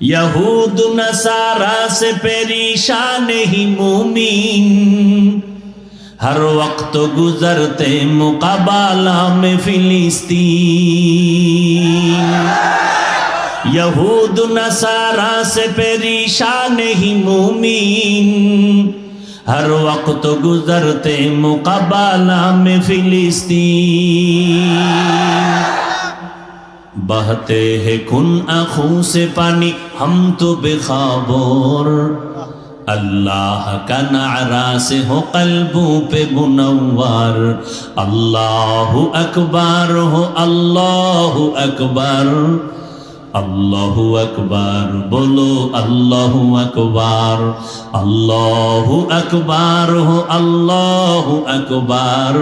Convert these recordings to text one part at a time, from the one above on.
یہود نسارا سے پریشان ہی مومین ہر وقت گزرتے مقابلہ میں فلسطین۔ یہود نسارا سے پریشان ہی مومین ہر وقت گزرتے مقابلہ میں فلسطین۔ बहते हैं कुन आंखों से पानी हम तो बेखाबोर अल्लाह का नारा से हो कल्बों पे मुनवर अल्लाह अकबर हो अल्लाह अकबर अल्लाह अकबर बोलो अल्लाह अकबर अल्लाह अकबर हो अल्लाह अकबर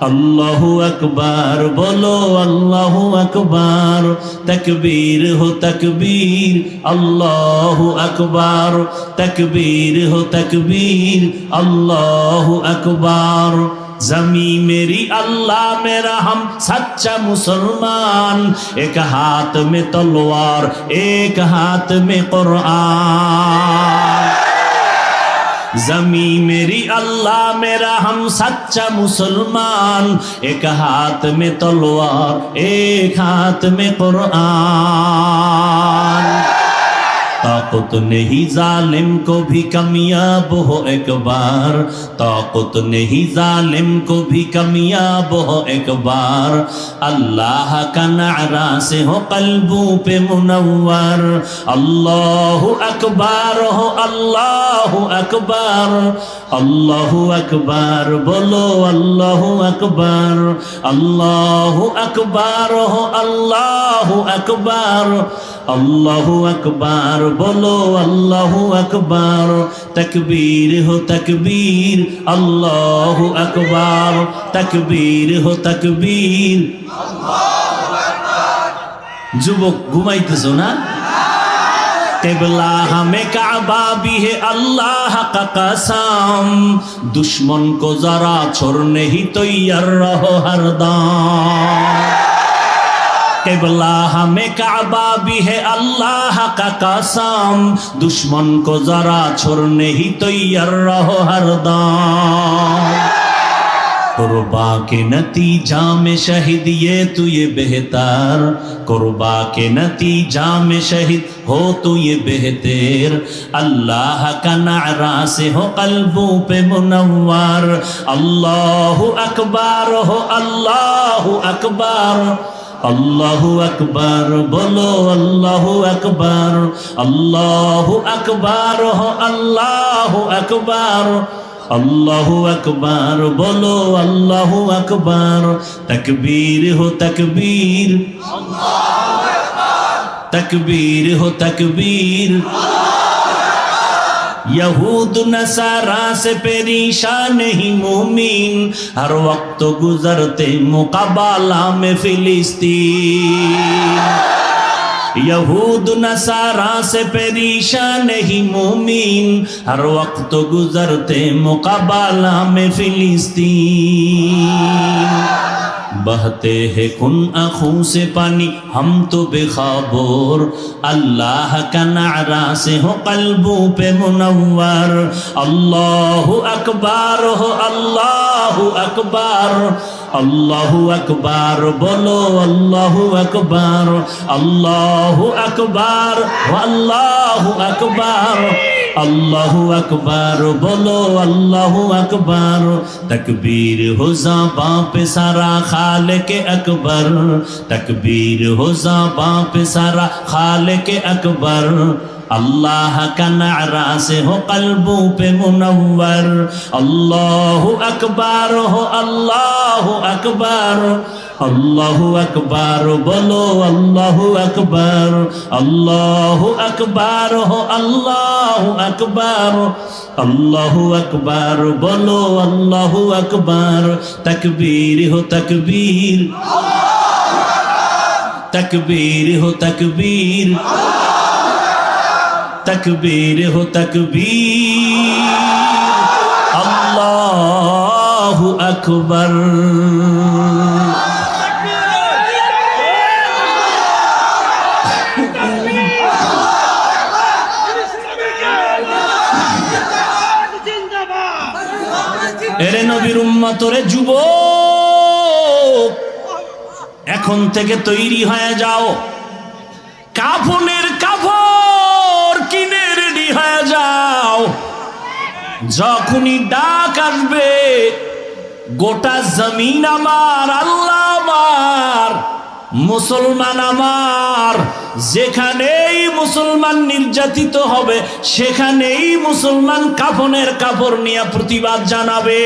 আল্লাহু আকবার বলো আল্লাহু আকবার তকবীর হো তকবীর আল্লাহু আকবার তকবীর হো তকবীর আল্লাহু আকবার زمین میری اللہ میرا ہم سچا مسلمان ایک ہاتھ میں تلوار ایک ہاتھ میں قرآن زمین میری اللہ، میرا ہم سچا مسلمان۔ ایک ہاتھ میں تلوار، ایک ہاتھ میں قرآن۔ طاقت نہیں ظالم کو بھی کمیاب ہو ایک بار طاقت نہیں ظالم کو بھی کمیاب ہو ایک بار اللہ کا نعرہ سے ہو قلبوں پہ منور اللہ اکبر ہو اللہ اکبر اللہ اکبر بولو اللہ اکبر اللہ اکبر ہو اللہ اکبر अकबर अल्लाह अकबर बोलो अल्लाह अकबर तकबीर हो तकबीर अल्लाह अकबर तकबीर हो तकबीर যুবক ঘুমাইতেছো না केबला हमें काबा भी है अल्लाह का कसम दुश्मन को जरा छोड़ने ही तैयार रहो हरदम قبلہ ہمیں کعبہ بھی ہے اللہ کا قسم۔ دشمن کو ذرا چھوڑنے ہی تیار رہو ہر دام قربا کے نتیجہ میں شہید، یہ تو یہ بہتر۔ قربا کے نتیجہ میں شہید، ہو تو یہ بہتر۔ اللہ کا نعرہ سے ہو قلبوں پہ منور۔ اللہ اکبر، ہو اللہ اکبر۔ الله اكبر بولو الله اكبر الله اكبر الله اكبر الله اكبر بولو الله اكبر تكبير هو تكبير الله اكبر تكبير هو تكبير الله یہود نصارا سے پریشان ہی مومین ہر وقت گزرتے مقابلہ میں فلسطین۔ یہود نصارا سے پریشان نہیں مومین ہر وقت گزرتے مقابلہ میں فلسطین بہتے ہیں کن اخوں سے پانی ہم تو بے خابور اللہ کا نعرہ سے ہو قلبوں پہ منور اللہ اکبر ہو اللہ اکبر আল্লাহু আকবার, বলো আল্লাহু আকবার আল্লাহু আকবার আল্লাহু আকবার আল্লাহু আকবার, বলো আল্লাহু আকবার, তকবীর হোজা বাপ সারা খালেকে আকবর, তকবীর হোজা বাপ সারা খালেকে আকবর আল্লাহ কানা রাসে হো পে মুনওয়ার। আল্লাহু আকবার হো, আল্লাহ আকবর। আল্লাহ আকবর বলো, আল্লাহ আকবর। আল্লাহ আকবর হো, আল্লাহ আকবর। আল্লাহ আকবর বলো, আল্লাহ আকবর। তকবীর হো, তকবীর। তকবীর হো, তকবীর। আল্লাহ তকবীর হো তকবীর। আল্লাহু আকবার। এরে নবীর উম্মতরে যুব এখন থেকে তৈরি হয়ে যাও। কাফনের যখনই ডাক আসবে, গোটা জমিন আমার, আল্লাহ আমার, মুসলমান আমার। যেখানেই মুসলমান নির্যাতিত হবে, সেখানেই মুসলমান কাফনের কাপড় নিয়ে প্রতিবাদ জানাবে।